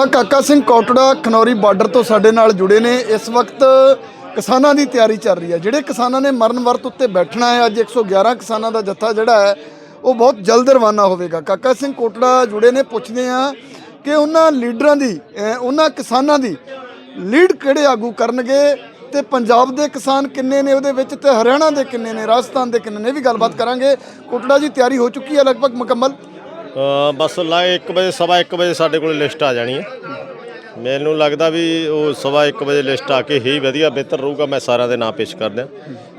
ਤਾਂ ਕਾਕਾ ਸਿੰਘ ਕੋਟੜਾ ਖਨੌਰੀ ਬਾਰਡਰ ਤੋਂ ਸਾਡੇ ਨਾਲ ਜੁੜੇ ਨੇ। ਇਸ ਵਕਤ ਕਿਸਾਨਾਂ ਦੀ ਤਿਆਰੀ ਚੱਲ ਰਹੀ ਹੈ। ਜਿਹੜੇ ਕਿਸਾਨਾਂ ਨੇ ਮਰਨ ਵਰਤ ਉੱਤੇ ਬੈਠਣਾ ਹੈ, ਅੱਜ 111 ਕਿਸਾਨਾਂ ਦਾ ਜੱਥਾ ਜਿਹੜਾ ਹੈ, ਉਹ ਬਹੁਤ ਜਲਦ ਰਵਾਨਾ ਹੋਵੇਗਾ। ਕਾਕਾ ਸਿੰਘ ਕੋਟੜਾ ਜੁੜੇ ਨੇ, ਪੁੱਛਦੇ ਆ ਕਿ ਉਹਨਾਂ ਲੀਡਰਾਂ ਦੀ ਉਹਨਾਂ ਕਿਸਾਨਾਂ ਦੀ ਲੀਡ ਕਿਹੜੇ ਆਗੂ ਕਰਨਗੇ ਤੇ ਪੰਜਾਬ ਦੇ ਕਿਸਾਨ ਕਿੰਨੇ ਨੇ, ਉਹਦੇ ਵਿੱਚ ਤੇ ਹਰਿਆਣਾ ਦੇ ਕਿੰਨੇ ਨੇ, ਰਾਜਸਥਾਨ ਦੇ ਕਿੰਨੇ ਨੇ, ਇਹ ਵੀ ਗੱਲਬਾਤ ਕਰਾਂਗੇ। ਕੋਟੜਾ ਜੀ, ਤਿਆਰੀ ਹੋ ਚੁੱਕੀ ਹੈ ਲਗਭਗ ਮੁਕੰਮਲ? ਬਸ ਲਾ 1 ਵਜੇ, ਸਵਾ 1 ਵਜੇ ਸਾਡੇ ਕੋਲ ਲਿਸਟ ਆ ਜਾਣੀ ਹੈ। ਮੈਨੂੰ ਲੱਗਦਾ ਵੀ ਉਹ ਸਵਾ 1 ਵਜੇ ਲਿਸਟ ਆ ਕੇ ਹੀ ਵਧੀਆ, ਬਿਹਤਰ ਰਹੂਗਾ। ਮੈਂ ਸਾਰਿਆਂ ਦੇ ਨਾਂ ਪੇਸ਼ ਕਰ ਦਿਆਂ।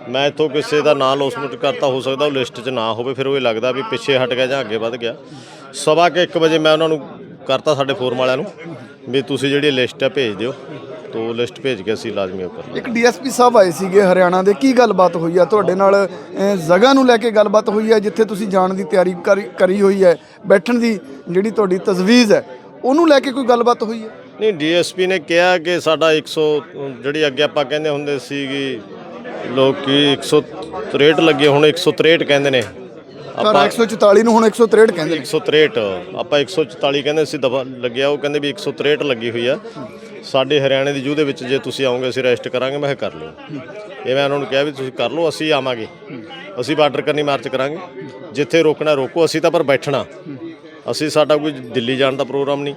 ਮੈਂ ਇੱਥੋਂ ਕਿਸੇ ਦਾ ਨਾਂ ਲੋਸਮਟ ਕਰਤਾ, ਹੋ ਸਕਦਾ ਉਹ ਲਿਸਟ 'ਚ ਨਾ ਹੋਵੇ। ਫਿਰ ਉਹ ਇਹ ਲੱਗਦਾ ਵੀ ਪਿੱਛੇ ਹਟ ਗਿਆ ਜਾਂ ਅੱਗੇ ਵੱਧ ਗਿਆ। ਸਵਾ ਕੇ 1 ਵਜੇ ਮੈਂ ਉਹਨਾਂ ਨੂੰ ਕਰਤਾ, ਸਾਡੇ ਫੋਰਮ ਵਾਲਿਆਂ ਨੂੰ, ਵੀ ਤੁਸੀਂ ਜਿਹੜੀ ਲਿਸਟ ਹੈ ਭੇਜ ਦਿਓ। ਤੋ ਲਿਸਟ ਭੇਜ ਕੇ ਅਸੀਂ ਲਾਜ਼ਮੀ ਉਹ ਕਰ ਇੱਕ ਡੀਐਸਪੀ ਸਾਹਿਬ ਆਏ ਸੀਗੇ ਹਰਿਆਣਾ ਦੇ ਕੀ ਗੱਲਬਾਤ ਹੋਈ ਆ? ਤੁਹਾਡੇ ਨਾਲ ਅਹ, ਜਗ੍ਹਾ ਨੂੰ ਲੈ ਕੇ ਗੱਲਬਾਤ ਹੋਈ ਹੈ ਜਿੱਥੇ ਤੁਸੀਂ ਜਾਣ ਦੀ ਤਿਆਰੀ ਕਰੀ- ਕਰੀ ਹੋਈ ਹੈ ਬੈਠਣ ਦੀ ਜਿਹੜੀ ਤੁਹਾਡੀ ਤਜਵੀਜ਼ ਹੈ ਉਹਨੂੰ ਲੈ ਕੇ ਕੋਈ ਗੱਲਬਾਤ ਹੋਈ ਹੈ ਨਹੀਂ ਡੀਐਸਪੀ ਨੇ ਕਿਹਾ ਕਿ ਸਾਡਾ 100 ਜਿਹੜੀ ਅੱਗੇ ਆਪਾਂ ਕਹਿੰਦੇ ਹੁੰਦੇ ਸੀਗੀ ਲੋਕੀ 163 ਲੱਗੇ ਹੁਣ 163 ਕਹਿੰਦੇ ਨੇ। ਪਰ 144 ਨੂੰ ਹੁਣ 163 ਕਹਿੰਦੇ ਨੇ। 163 ਆਪਾਂ 144 ਕਹਿੰਦੇ ਸੀ ਦਫਾ ਲੱਗਿਆ ਉਹ ਕਹਿੰਦੇ ਵੀ 163 ਲੱਗੀ ਹੋਈ ਆ। ਸਾਡੇ ਹਰਿਆਣੇ ਦੀ ਜੂ ਦੇ ਵਿੱਚ ਜੇ ਤੁਸੀਂ ਆਓਗੇ ਅਸੀਂ ਰੈਸਟ ਕਰਾਂਗੇ ਮੈਂ ਕਿਹਾ ਕਰ ਲਿਓ। ਇਹ ਮੈਂ ਉਹਨਾਂ ਨੂੰ ਕਿਹਾ ਵੀ ਤੁਸੀਂ ਕਰ ਲਓ ਅਸੀਂ ਆਵਾਂਗੇ। ਅਸੀਂ ਬਾਰਡਰ ਕਰਨੀ ਮਾਰਚ ਕਰਾਂਗੇ। ਜਿੱਥੇ ਰੋਕਣਾ ਰੋਕੋ ਅਸੀਂ ਤਾਂ ਪਰ ਬੈਠਣਾ। ਅਸੀਂ ਸਾਡਾ ਕੋਈ ਦਿੱਲੀ ਜਾਣ ਦਾ ਪ੍ਰੋਗਰਾਮ ਨਹੀਂ।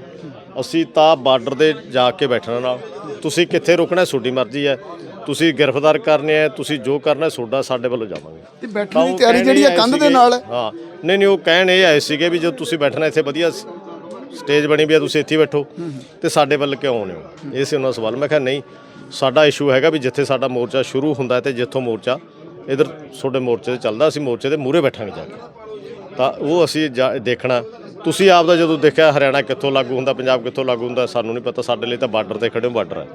ਅਸੀਂ ਤਾਂ ਬਾਰਡਰ ਦੇ ਜਾ ਕੇ ਬੈਠਣਾ ਨਾਲ। ਤੁਸੀਂ ਕਿੱਥੇ ਰੁਕਣਾ ਤੁਹਾਡੀ ਮਰਜ਼ੀ ਹੈ। ਤੁਸੀਂ ਗ੍ਰਿਫਤਾਰ ਕਰਨੇ ਆ ਤੁਸੀਂ ਜੋ ਕਰਨਾ ਤੁਹਾਡਾ ਸਾਡੇ ਵੱਲੋਂ ਜਾਵਾਂਗੇ। ਤੇ ਬੈਠਣ ਦੀ ਤਿਆਰੀ ਜਿਹੜੀ ਹੈ ਕੰਧ ਦੇ ਨਾਲ? ਹੈ। ਨਹੀਂ ਨਹੀਂ ਉਹ ਕਹਿਣ ਇਹ ਆਏ ਸੀਗੇ ਵੀ ਜੋ ਤੁਸੀਂ ਬੈਠਣਾ ਇੱਥੇ ਵਧੀਆ ਸਟੇਜ ਬਣੀ ਵੀ ਆ ਤੁਸੀਂ ਇੱਥੇ ਬੈਠੋ। ਤੇ ਸਾਡੇ ਵੱਲ ਕਿਉਂ ਆਉਂਦੇ ਹੋ? ਇਹ ਸੀ ਉਹਨਾਂ ਦਾ ਸਵਾਲ। ਮੈਂ ਕਿਹਾ ਨਹੀਂ ਸਾਡਾ ਇਸ਼ੂ ਹੈਗਾ ਵੀ ਜਿੱਥੇ ਸਾਡਾ ਮੋਰਚਾ ਸ਼ੁਰੂ ਹੁੰਦਾ ਤੇ ਜਿੱਥੋਂ ਮੋਰਚਾ ਇਧਰ ਤੁਹਾਡੇ ਮੋਰਚੇ ਤੇ ਚੱਲਦਾ ਅਸੀਂ ਮੋਰਚੇ ਦੇ ਮੂਹਰੇ ਬੈਠਾਂਗੇ ਜਾ ਕੇ। ਤਾਂ ਉਹ ਅਸੀਂ ਜਾ- ਦੇਖਣਾ। ਤੁਸੀਂ ਆਪ ਦਾ ਜਦੋਂ ਦੇਖਿਆ ਹਰਿਆਣਾ ਕਿੱਥੋਂ ਲਾਗੂ ਹੁੰਦਾ ਪੰਜਾਬ ਕਿੱਥੋਂ ਲਾਗੂ ਹੁੰਦਾ ਸਾਨੂੰ ਨਹੀਂ ਪਤਾ। ਸਾਡੇ ਲਈ ਤਾਂ ਬਾਰਡਰ ਤੇ ਖੜੇ ਬਾਰਡਰ ਹੈ।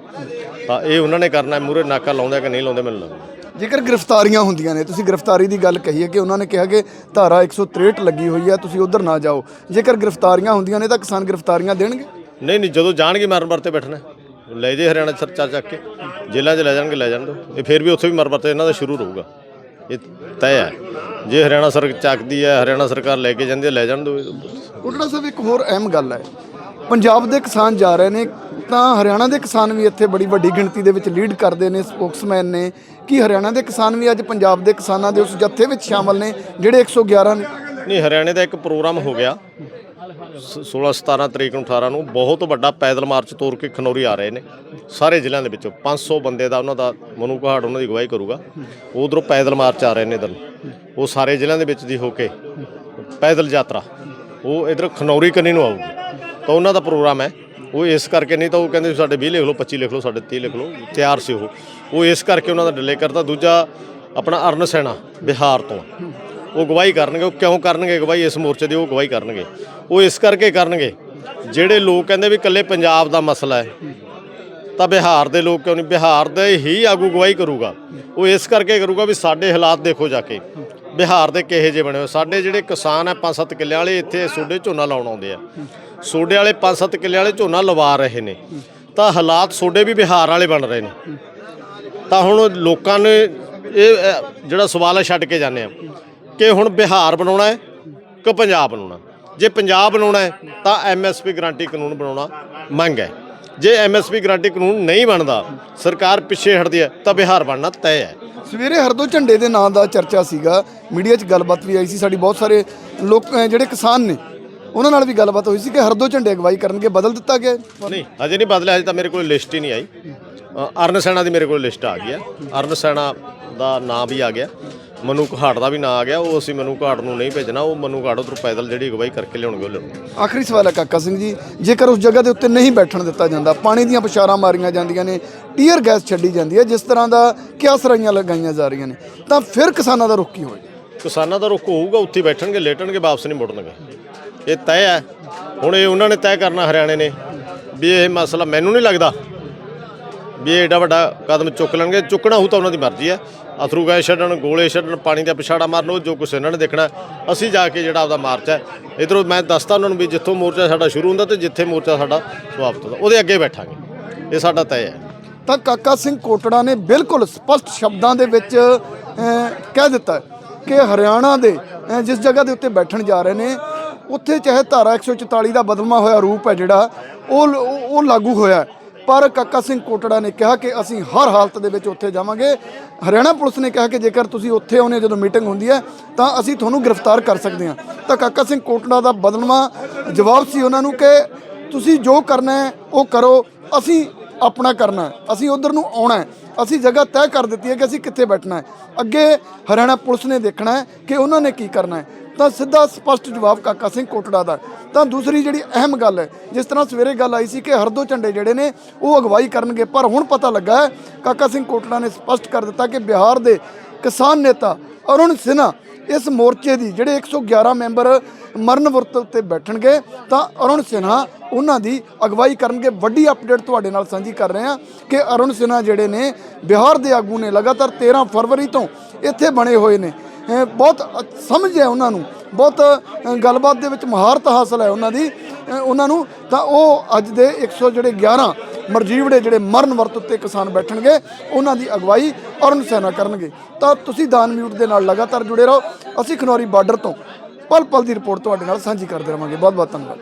ਤਾਂ ਇਹ ਉਹਨਾਂ ਨੇ ਕਰਨਾ ਮੂਹਰੇ ਨਾਕਾ ਲਾਉਂਦੇ ਕਿ ਨਹੀਂ ਲਾਉਂਦੇ ਮੈਨੂੰ ਲੱਗਦਾ। ਜੇਕਰ ਗ੍ਰਿਫਤਾਰੀਆਂ ਹੁੰਦੀਆਂ ਨੇ ਤੁਸੀਂ ਗ੍ਰਿਫਤਾਰੀ ਦੀ ਗੱਲ ਕਹੀ ਹੈ ਕਿ ਉਹਨਾਂ ਨੇ ਕਿਹਾ ਕਿ ਧਾਰਾ 163 ਲੱਗੀ ਹੋਈ ਹੈ ਤੁਸੀਂ ਉਧਰ ਨਾ ਜਾਓ। ਜੇਕਰ ਗ੍ਰਿਫਤਾਰੀਆਂ ਹੁੰਦੀਆਂ ਨੇ ਤਾਂ ਕਿਸਾਨ ਗ੍ਰਿਫਤਾਰੀਆਂ ਦੇਣਗੇ? ਨਹੀਂ ਨਹੀਂ ਜਦੋਂ ਜਾਣਗੇ ਮਰਨ ਵਰਤੇ ਬੈਠਣਾ। ਲੈ ਜੇ ਹਰਿਆਣਾ ਸਰ ਚਾ ਚੱਕ ਕੇ। ਜੇਲ੍ਹਾਂ 'ਚ ਲੈ ਜਾਣਗੇ ਲੈ ਜਾਣ ਦੋ। ਇਹ ਫਿਰ ਵੀ ਉੱਥੇ ਵੀ ਮਰਨ ਵਰਤੇ ਇਹਨਾਂ ਦਾ ਸ਼ੁਰੂ ਰਹੂਗਾ। ਇਹ ਤੈਅ ਹੈ। ਜੇ ਹਰਿਆਣਾ ਸਰ ਚੱਕਦੀ ਹੈ ਹਰਿਆਣਾ ਸਰਕਾਰ ਲੈ ਕੇ ਜਾਂਦੀ ਹੈ ਲੈ ਜਾਣ ਦੋ। ਕੋਟੜਾ ਸਾਹਿਬ ਇੱਕ ਹੋਰ ਅਹਿਮ ਗੱਲ ਹੈ। ਪੰਜਾਬ ਦੇ ਕਿਸਾਨ ਜਾ ਰਹੇ ਨੇ ਤਾਂ ਹਰਿਆਣਾ ਦੇ ਕਿਸਾਨ ਵੀ ਇੱਥੇ ਬੜੀ ਵੱਡੀ ਗਿਣਤੀ ਦੇ ਵਿੱਚ ਲੀਡ ਕਰਦੇ ਨੇ ਸਪੋਕਸਮੈਨ ਨੇ। ਕਿ ਹਰਿਆਣਾ ਦੇ ਕਿਸਾਨ ਵੀ ਅੱਜ ਪੰਜਾਬ ਦੇ ਕਿਸਾਨਾਂ ਦੇ ਉਸ ਜੱਥੇ ਵਿੱਚ ਸ਼ਾਮਲ ਨੇ, ਜਿਹੜੇ 111 ਨੇ? ਨਹੀਂ, ਹਰਿਆਣੇ ਦਾ ਇੱਕ ਪ੍ਰੋਗਰਾਮ ਹੋ ਗਿਆ। ਸ- 16 17 ਤਰੀਕ ਨੂੰ 18 ਨੂੰ ਬਹੁਤ ਵੱਡਾ ਪੈਦਲ ਮਾਰਚ ਤੋਰ ਕੇ ਖਨੌਰੀ ਆ ਰਹੇ ਨੇ। ਸਾਰੇ ਜ਼ਿਲ੍ਹਿਆਂ ਦੇ ਵਿੱਚੋਂ 500 ਬੰਦੇ ਦਾ ਉਹਨਾਂ ਦਾ ਮਨੂ ਘਾਟ ਉਹਨਾਂ ਦੀ ਅਗਵਾਈ ਕਰੂਗਾ। ਉਧਰੋਂ ਪੈਦਲ ਮਾਰਚ ਆ ਰਹੇ ਨੇ ਇਧਰ ਉਹ ਸਾਰੇ ਜ਼ਿਲ੍ਹਿਆਂ ਦੇ ਵਿੱਚ ਦੀ ਹੋ ਕੇ ਪੈਦਲ ਯਾਤਰਾ। ਉਹ ਇਧਰ ਖਨੌਰੀ ਕੰਨੀ ਨੂੰ ਆਊਗੀ। ਤਾਂ ਉਹਨਾਂ ਦਾ ਪ੍ਰੋਗਰਾਮ ਹੈ। ਉਹ ਇਸ ਕਰਕੇ ਨਹੀਂ ਤਾਂ ਉਹ ਕਹਿੰਦੇ ਵੀ ਸਾਡੇ 20 ਲਿਖ ਲਓ 25 ਲਿਖ ਲਓ, ਸਾਡੇ 30 ਲਿਖ ਲਓ, ਤਿਆਰ ਸੀ ਉਹ। ਉਹ ਇਸ ਕਰਕੇ ਉਹਨਾਂ ਦਾ ਡਿਲੇ ਕਰਤਾ। ਦੂਜਾ ਆਪਣਾ ਅਰਨ ਸੈਨਾ ਬਿਹਾਰ ਤੋਂ। ਉਹ ਗਵਾਹੀ ਕਰਨਗੇ। ਉਹ ਕਿਉਂ ਕਰਨਗੇ ਗਵਾਹੀ ਇਸ ਮੋਰਚੇ ਦੀ ਉਹ ਗਵਾਹੀ ਕਰਨਗੇ। ਉਹ ਇਸ ਕਰਕੇ ਕਰਨਗੇ। ਜਿਹੜੇ ਲੋਕ ਕਹਿੰਦੇ ਵੀ ਇਕੱਲੇ ਪੰਜਾਬ ਦਾ ਮਸਲਾ ਹੈ, ਤਾਂ ਬਿਹਾਰ ਦੇ ਲੋਕ ਕਿਉਂ ਨਹੀਂ? ਬਿਹਾਰ ਦੇ ਹੀ ਆਗੂ ਗਵਾਹੀ ਕਰੂਗਾ। ਉਹ ਇਸ ਕਰਕੇ ਕਰੂਗਾ ਵੀ ਸਾਡੇ ਹਾਲਾਤ ਦੇਖੋ ਜਾ ਕੇ। ਬਿਹਾਰ ਦੇ ਕਿਹੇ ਜੇ ਬਣੇ ਹੋਏ? ਸਾਡੇ ਜਿਹੜੇ ਕਿਸਾਨ ਆ ਪੰਜ ਸੱਤ ਕਿੱਲਿਆਂ ਵਾਲੇ ਇੱਥੇ ਸੋਡੇ ਝੋਨਾ ਲਾਉਣ ਆਉਂਦੇ ਆ। ਸੋਡੇ ਵਾਲੇ ਪੰਜ ਸੱਤ ਕਿੱਲੇ ਵਾਲੇ ਝੋਨਾ ਲਵਾ ਰਹੇ ਨੇ। ਤਾਂ ਹਾਲਾਤ ਸੋਡੇ ਵੀ ਬਿਹਾਰ ਵਾਲੇ ਬਣ ਰਹੇ ਨੇ। ਤਾਂ ਹੁਣ ਲੋਕਾਂ ਨੇ ਇਹ ਜਿਹੜਾ ਸਵਾਲ ਹੈ ਛੱਡ ਕੇ ਜਾਂਦੇ ਆ ਕਿ ਹੁਣ ਬਿਹਾਰ ਬਣਾਉਣਾ ਹੈ ਕਿ ਪੰਜਾਬ ਬਣਾਉਣਾ ਜੇ ਪੰਜਾਬ ਬਣਾਉਣਾ ਹੈ, ਤਾਂ ਐਮਐਸਪੀ ਗਾਰੰਟੀ ਕਾਨੂੰਨ ਬਣਾਉਣਾ ਮੰਗ ਹੈ। ਜੇ ਐਮਐਸਪੀ ਗਾਰੰਟੀ ਕਾਨੂੰਨ ਨਹੀਂ ਬਣਦਾ, ਸਰਕਾਰ ਪਿੱਛੇ ਹਟਦੀ ਹੈ, ਤਾਂ ਬਿਹਾਰ ਬਣਨਾ ਤੈਅ ਹੈ। ਸਵੇਰੇ ਹਰਦੋ ਝੰਡੇ ਦੇ ਨਾਂ ਦਾ ਚਰਚਾ ਸੀਗਾ। ਮੀਡੀਆ 'ਚ ਗੱਲਬਾਤ ਵੀ ਆਈ ਸੀ। ਸਾਡੀ ਬਹੁਤ ਸਾਰੇ ਲੋਕ ਜਿਹੜੇ ਕਿਸਾਨ ਨੇ ਉਹਨਾਂ ਨਾਲ ਵੀ ਗੱਲਬਾਤ ਹੋਈ ਸੀ ਕਿ ਹਰਦੋ ਝੰਡੇ ਅਗਵਾਈ ਕਰਨਗੇ ਬਦਲ ਦਿੱਤਾ ਗਿਆ ਹੈ। ਨਹੀਂ ਅਜੇ ਨਹੀਂ ਬਦਲਿਆ ਅਜੇ ਤਾਂ ਮੇਰੇ ਕੋਲ ਲਿਸਟ ਹੀ ਨਹੀਂ ਆਈ। ਅ, ਅਰਨ ਸੈਨਾ ਦੀ ਮੇਰੇ ਕੋਲ ਲਿਸਟ ਆ ਗਈ ਹੈ। ਅਰਨ ਸੈਨਾ ਦਾ ਨਾਂ ਵੀ ਆ ਗਿਆ। ਮਨੂ ਘਾਟ ਦਾ ਵੀ ਨਾਂ ਆ ਗਿਆ। ਉਹ ਅਸੀਂ ਮਨੂ ਘਾਟ ਨੂੰ ਨਹੀਂ ਭੇਜਣਾ ਉਹ ਮਨੂ ਘਾਟ ਉਧਰ ਪੈਦਲ ਜਿਹੜੀ ਅਗਵਾਈ ਕਰਕੇ ਲਿਆਉਣਗੇ ਉਹ ਲਿਆਉਣਗੇ। ਆਖਰੀ ਸਵਾਲ ਹੈ ਕਾਕਾ ਸਿੰਘ ਜੀ ਜੇਕਰ ਉਸ ਜਗ੍ਹਾ ਦੇ ਉੱਤੇ ਨਹੀਂ ਬੈਠਣ ਦਿੱਤਾ ਜਾਂਦਾ ਪਾਣੀ ਦੀਆਂ ਪਛਾਰਾਂ ਮਾਰੀਆਂ ਜਾਂਦੀਆਂ ਨੇ ਟੀਅਰ ਗੈਸ ਛੱਡੀ ਜਾਂਦੀ ਹੈ ਜਿਸ ਤਰ੍ਹਾਂ ਦਾ ਕਿਆਸਰਾਈਆਂ ਲਗਾਈਆਂ ਜਾ ਰਹੀਆਂ ਨੇ ਤਾਂ ਫਿਰ ਕਿਸਾਨਾਂ ਦਾ ਰੁਖ ਕੀ ਹੋਏਗਾ? ਕਿਸਾਨਾਂ ਦਾ ਰੁਕ ਹੋਊਗਾ ਉੱਥੇ ਹੀ ਬੈਠਣਗੇ ਲੇਟਣਗੇ ਵਾਪਸ ਨਹੀਂ ਮੁੜਨਗੇ। ਇਹ ਤੈਅ ਹੈ। ਹੁਣ ਇਹ ਉਹਨਾਂ ਨੇ ਤੈਅ ਕਰਨਾ ਹਰਿਆਣੇ ਨੇ ਵੀ ਇਹ ਮਸਲਾ ਮੈਨੂੰ ਨਹੀਂ ਲੱਗਦਾ ਵੀ ਇਹ ਏਡਾ ਵੱਡਾ ਕਦਮ ਚੁੱਕ ਲੈਣਗੇ। ਚੁੱਕਣਾ ਹੋਊ ਤਾਂ ਉਹਨਾਂ ਦੀ ਮਰਜ਼ੀ ਹੈ। ਅਥਰੂ ਗੈਸ ਛੱਡਣ, ਗੋਲੇ ਛੱਡਣ, ਪਾਣੀ ਦਾ ਪਿਛਾੜਾ ਮਾਰਨ, ਉਹ ਜੋ ਕੁਛ ਇਹਨਾਂ ਨੇ ਦੇਖਣਾ ਅਸੀਂ ਜਾ ਕੇ ਜਿਹੜਾ ਆਪਦਾ ਮਾਰਚ ਹੈ, ਇਧਰੋਂ ਮੈਂ ਦੱਸਤਾ ਉਹਨਾਂ ਨੂੰ ਵੀ ਜਿੱਥੋਂ ਮੋਰਚਾ ਸਾਡਾ ਸ਼ੁਰੂ ਹੁੰਦਾ ਤੇ ਜਿੱਥੇ ਮੋਰਚਾ ਸਾਡਾ ਸਮਾਪਤ ਹੁੰਦਾ, ਉਹਦੇ ਅੱਗੇ ਬੈਠਾਂਗੇ। ਇਹ ਸਾਡਾ ਤੈਅ ਹੈ। ਤਾਂ ਕਾਕਾ ਸਿੰਘ ਕੋਟੜਾ ਨੇ ਬਿਲਕੁਲ ਸਪਸ਼ਟ ਸ਼ਬਦਾਂ ਦੇ ਵਿੱਚ ਕਹਿ ਦਿੱਤਾ ਕਿ ਹਰਿਆਣਾ ਦੇ ਜਿਸ ਜਗ੍ਹਾ ਦੇ ਉੱਤੇ ਬੈਠਣ ਜਾ ਰਹੇ ਨੇ ਉੱਥੇ ਚਾਹੇ ਧਾਰਾ 144 ਦਾ ਬਦਲਮਾ ਹੋਇਆ ਰੂਪ ਹੈ ਜਿਹੜਾ, ਉਹ ਉਹ ਲਾਗੂ ਹੋਇਆ ਪਰ ਕਾਕਾ ਸਿੰਘ ਕੋਟੜਾ ਨੇ ਕਿਹਾ ਕਿ ਅਸੀਂ ਹਰ ਹਾਲਤ ਦੇ ਵਿੱਚ ਉੱਥੇ ਜਾਵਾਂਗੇ। ਹਰਿਆਣਾ ਪੁਲਿਸ ਨੇ ਕਿਹਾ ਕਿ ਜੇਕਰ ਤੁਸੀਂ ਉੱਥੇ ਆਉਂਦੇ ਹੋ, ਜਦੋਂ ਮੀਟਿੰਗ ਹੁੰਦੀ ਹੈ, ਤਾਂ ਅਸੀਂ ਤੁਹਾਨੂੰ ਗ੍ਰਿਫਤਾਰ ਕਰ ਸਕਦੇ ਹਾਂ। ਤਾਂ ਕਾਕਾ ਸਿੰਘ ਕੋਟੜਾ ਦਾ ਬਦਲਮਾ ਜਵਾਬ ਸੀ ਉਹਨਾਂ ਨੂੰ ਕਿ ਤੁਸੀਂ ਜੋ ਕਰਨਾ ਹੈ, ਉਹ ਕਰੋ। ਅਸੀਂ ਆਪਣਾ ਕਰਨਾ ਅਸੀਂ ਉਧਰ ਨੂੰ ਆਉਣਾ ਹੈ। ਅਸੀਂ ਜਗ੍ਹਾ ਤੈਅ ਕਰ ਦਿੱਤੀ ਹੈ ਕਿ ਅਸੀਂ ਕਿੱਥੇ ਬੈਠਣਾ ਹੈ। ਅੱਗੇ ਹਰਿਆਣਾ ਪੁਲਿਸ ਨੇ ਦੇਖਣਾ ਹੈ ਕਿ ਉਹਨਾਂ ਨੇ ਕੀ ਕਰਨਾ ਹੈ। ਤਾਂ ਸਿੱਧਾ ਸਪਸ਼ਟ ਜਵਾਬ ਕਾਕਾ ਸਿੰਘ ਕੋਟੜਾ ਦਾ। ਤਾਂ ਦੂਸਰੀ ਜਿਹੜੀ ਅਹਿਮ ਗੱਲ ਹੈ, ਜਿਸ ਤਰ੍ਹਾਂ ਸਵੇਰੇ ਗੱਲ ਆਈ ਸੀ ਕਿ ਹਰਦੋ ਝੰਡੇ ਜਿਹੜੇ ਨੇ, ਉਹ ਅਗਵਾਈ ਕਰਨਗੇ। ਪਰ ਹੁਣ ਪਤਾ ਲੱਗਾ ਹੈ, ਕਾਕਾ ਸਿੰਘ ਕੋਟੜਾ ਨੇ ਸਪਸ਼ਟ ਕਰ ਦਿੱਤਾ ਕਿ ਬਿਹਾਰ ਦੇ ਕਿਸਾਨ ਨੇਤਾ ਅਰੁਣ ਸਿਨਹਾ ਇਸ ਮੋਰਚੇ ਦੀ, ਜਿਹੜੇ 111 ਮੈਂਬਰ ਮਰਨ ਵਰਤ ਉੱਤੇ ਬੈਠਣਗੇ, ਤਾਂ ਅਰੁਣ ਸਿਨਹਾ ਉਹਨਾਂ ਦੀ ਅਗਵਾਈ ਕਰਨਗੇ। ਵੱਡੀ ਅਪਡੇਟ ਤੁਹਾਡੇ ਨਾਲ ਸਾਂਝੀ ਕਰ ਰਹੇ ਹਾਂ ਕਿ ਅਰੁਣ ਸਿਨਹਾ ਜਿਹੜੇ ਨੇ, ਬਿਹਾਰ ਦੇ ਆਗੂ ਨੇ ਲਗਾਤਾਰ 13 ਫਰਵਰੀ ਤੋਂ ਇੱਥੇ ਬਣੇ ਹੋਏ ਨੇ। ਬਹੁਤ, ਸਮਝ ਹੈ ਉਹਨਾਂ ਨੂੰ। ਬਹੁਤ ਗੱਲਬਾਤ ਦੇ ਵਿੱਚ ਮਹਾਰਤ ਹਾਸਲ ਹੈ ਉਹਨਾਂ ਦੀ। ਉਹਨਾਂ ਨੂੰ, ਤਾਂ ਉਹ ਅੱਜ ਦੇ 100 ਜਿਹੜੇ 11 ਮਰਜੀਵੜੇ ਜਿਹੜੇ ਮਰਨ ਵਰਤ ਉੱਤੇ ਕਿਸਾਨ ਬੈਠਣਗੇ, ਉਹਨਾਂ ਦੀ ਅਗਵਾਈ ਅਰੁਣ ਸੈਨਾ ਕਰਨਗੇ। ਤਾਂ ਤੁਸੀਂ ਦਾਨ ਮਿਊਟ ਦੇ ਨਾਲ ਲਗਾਤਾਰ ਜੁੜੇ ਰਹੋ। ਅਸੀਂ ਖਨੌਰੀ ਬਾਰਡਰ ਤੋਂ ਪਲ ਪਲ ਦੀ ਰਿਪੋਰਟ ਤੁਹਾਡੇ ਨਾਲ ਸਾਂਝੀ ਕਰਦੇ ਰਵਾਂਗੇ। ਬਹੁਤ ਬਹੁਤ ਧੰਨਵਾਦ।